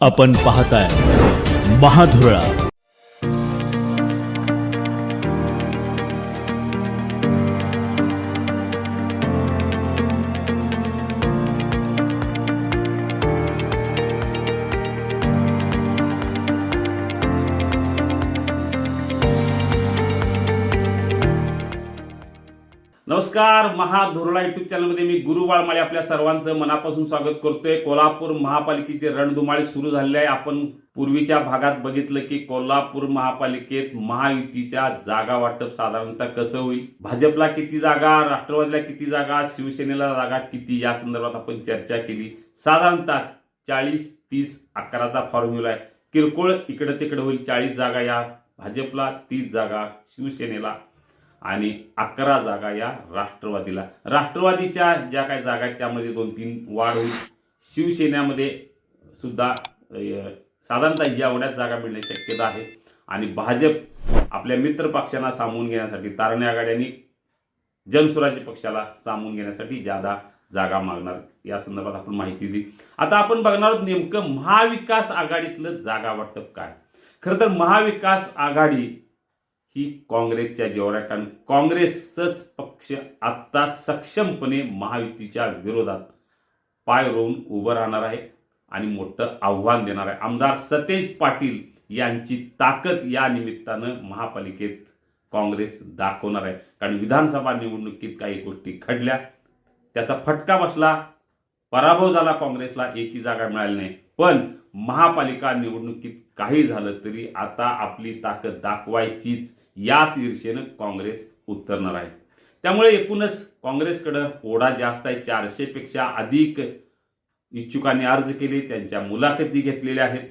आपण पाहताय महाधुरळा. नमस्कार महाधुरळा युट्यूब चॅनलमध्ये मी गुरु बाळमाळे आपल्या सर्वांचं मनापासून स्वागत करतोय. कोल्हापूर महापालिकेचे रणधुमाळी सुरू झालेले आहे. आपण पूर्वीच्या भागात बघितलं की कोल्हापूर महापालिकेत महायुतीच्या जागा वाटप साधारणतः कसं होईल? भाजपला किती जागा राष्ट्रवादीला किती जागा शिवसेनेला जागा किती? या संदर्भात आपण चर्चा केली. साधारणतः चाळीस तीस अकराचा फॉर्म्युला आहे. किरकोळ इकडं तिकडं होईल चाळीस जागा या भाजपला तीस जागा शिवसेनेला. आणि अकरा जागा या राष्ट्रवादीला. राष्ट्रवादीच्या ज्या काही जागा आहेत त्यामध्ये दोन तीन वाढ होईल. शिवसेनेमध्ये सुद्धा साधारणतः एवढ्याच जागा मिळण्याची शक्यता आहे. आणि भाजप आपल्या मित्र पक्षांना सामावून घेण्यासाठी तारणे आघाड्यांनी जनसुराज्य पक्षाला सामावून घेण्यासाठी ज्यादा जागा मागणार या संदर्भात आपण माहिती दिली. आता आपण बघणार आहोत नेमकं महाविकास आघाडीतलं जागा वाटप काय. खरं तर महाविकास आघाडी ही काँग्रेसच्या जेवढ्या आहे कारण काँग्रेसच पक्ष आत्ता सक्षमपणे महायुतीच्या विरोधात पाय रोवून उभं राहणार आहे आणि मोठं आव्हान देणार आहे. आमदार सतेज पाटील यांची ताकद या निमित्तानं महापालिकेत काँग्रेस दाखवणार आहे. कारण विधानसभा निवडणुकीत काही गोष्टी घडल्या त्याचा फटका बसला पराभव झाला काँग्रेसला एकही जागा मिळाली नाही. पण महापालिका निवडणुकीत काही झालं तरी आता आपली ताकद दाखवायचीच याच ईर्षेनं काँग्रेस उतरणार आहे. त्यामुळे एकूणच काँग्रेसकडं ओढा जास्त आहे. चारशेपेक्षा अधिक इच्छुकांनी अर्ज केले त्यांच्या मुलाखती घेतलेल्या आहेत.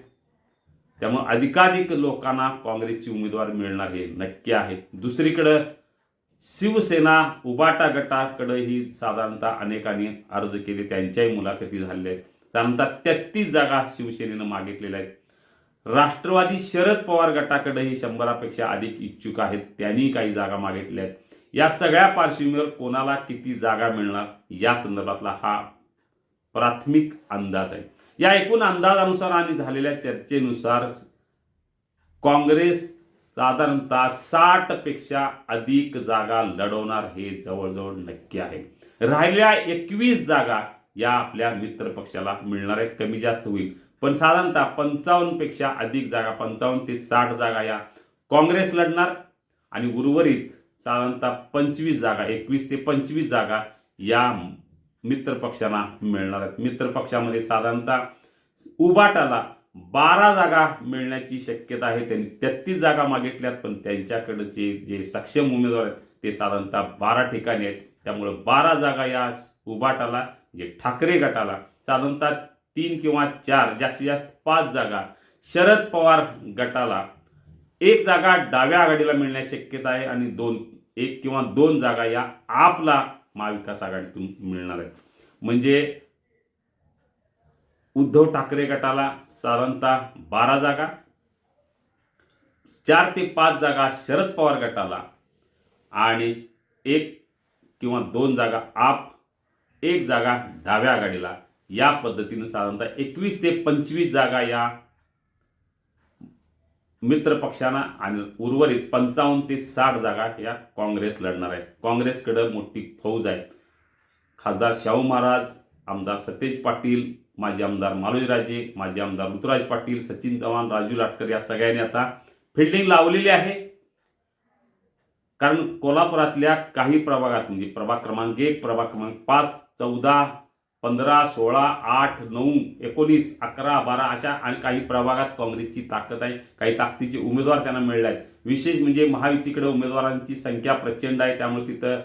त्यामुळे अधिकाधिक लोकांना काँग्रेसची उमेदवार मिळणार हे नक्की आहे. दुसरीकडं शिवसेना उबाटा गटाकडेही साधारणतः अनेकांनी अर्ज केले त्यांच्याही मुलाखती झालेल्या आहेत. साधारणतः तेहतीस जागा शिवसेनेनं मागितलेल्या आहेत. राष्ट्रवादी शरद पवार गटाकडेही शंभरापेक्षा अधिक इच्छुक आहेत. त्यांनी काही जागा मागितल्या आहेत या सगळ्या पार्श्वभूमीवर कोणाला किती जागा मिळणार? या संदर्भातला हा प्राथमिक अंदाज आहे. या एकूण अंदाजानुसार आणि झालेल्या चर्चेनुसार काँग्रेस साधारणतः साठपेक्षा अधिक जागा लढवणार हे जवळजवळ नक्की आहे. राहिल्या एकवीस जागा या आपल्या मित्र पक्षाला मिळणार आहे कमी जास्त होईल. पण साधारणतः पंचावन्नपेक्षा अधिक जागा पंचावन्न ते साठ जागा या काँग्रेस लढणार. आणि उर्वरित साधारणतः पंचवीस जागा एकवीस ते पंचवीस जागा या मित्रपक्षांना मिळणार आहेत. मित्रपक्षामध्ये साधारणतः उबाटाला बारा जागा मिळण्याची शक्यता आहे. त्यांनी तेहतीस जागा मागितल्यात पण त्यांच्याकडचे जे सक्षम उमेदवार आहेत ते साधारणतः बारा ठिकाणी आहेत. त्यामुळं बारा जागा या उबाटाला जे ठाकरे गटाला साधारणतः तीन किंवा चार जास्तीत जास्त पाच जागा शरद पवार गटाला. एक जागा डाव्या आघाडीला मिळण्याची शक्यता आहे आणि दोन एक किंवा दोन जागा या आपला महाविकास आघाडीतून मिळणार आहेत. म्हणजे उद्धव ठाकरे गटाला साधारणतः बारा जागा चार ते पाच जागा शरद पवार गटाला आणि एक किंवा दोन जागा आप एक जागा डाव्या आघाडीला या पद्धतीनं साधारणतः एकवीस ते पंचवीस जागा या मित्र पक्षांना आणि उर्वरित पंचावन्न ते साठ जागा या काँग्रेस लढणार आहे. काँग्रेसकडं मोठी फौज आहे. खासदार शाहू महाराज आमदार सतेज पाटील माजी आमदार मालोजीराजे माजी आमदार ऋतुराज पाटील सचिन चव्हाण राजू लाटकर या सगळ्यांनी आता फिल्डिंग लावलेली आहे. कारण कोल्हापुरातल्या काही प्रभागात म्हणजे प्रभाग क्रमांक एक प्रभाग क्रमांक पाच चौदा पंधरा सोळा आठ नऊ एकोणीस अकरा बारा अशा आणि काही प्रभागात काँग्रेसची ताकद आहे. काही ताकदीचे उमेदवार त्यांना मिळले आहेत. विशेष म्हणजे महायुतीकडे उमेदवारांची संख्या प्रचंड आहे. त्यामुळे तिथं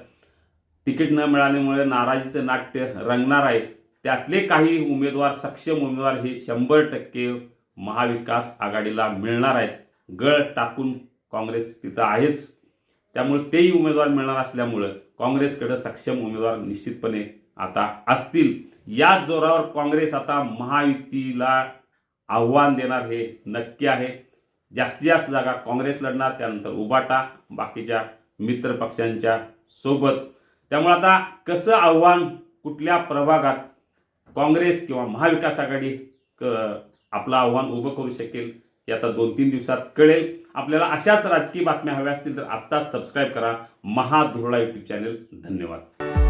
तिकीट न मिळाल्यामुळे नाराजीचं नाट्य रंगणार आहे. त्यातले काही उमेदवार सक्षम उमेदवार हे शंभर टक्के महाविकास आघाडीला मिळणार आहेत. गळ टाकून काँग्रेस तिथं आहेच. त्यामुळे तेही उमेदवार मिळणार असल्यामुळं काँग्रेसकडं सक्षम उमेदवार निश्चितपणे आता असतील. याच जोरावर काँग्रेस आता महायुतीला आव्हान देणार हे नक्की आहे. जास्तीत जास्त जागा काँग्रेस लढणार त्यानंतर उबाटा बाकीच्या मित्र पक्षांच्या सोबत. त्यामुळे आता कसं आव्हान कुठल्या प्रभागात काँग्रेस किंवा महाविकास आघाडी क आपलं आव्हान उभं करू शकेल हे आता दोन तीन दिवसात कळेल. आपल्याला अशाच राजकीय बातम्या हव्या असतील तर आत्ताच सबस्क्राईब करा. महाधुरळा यूट्यूब चॅनल धन्यवाद.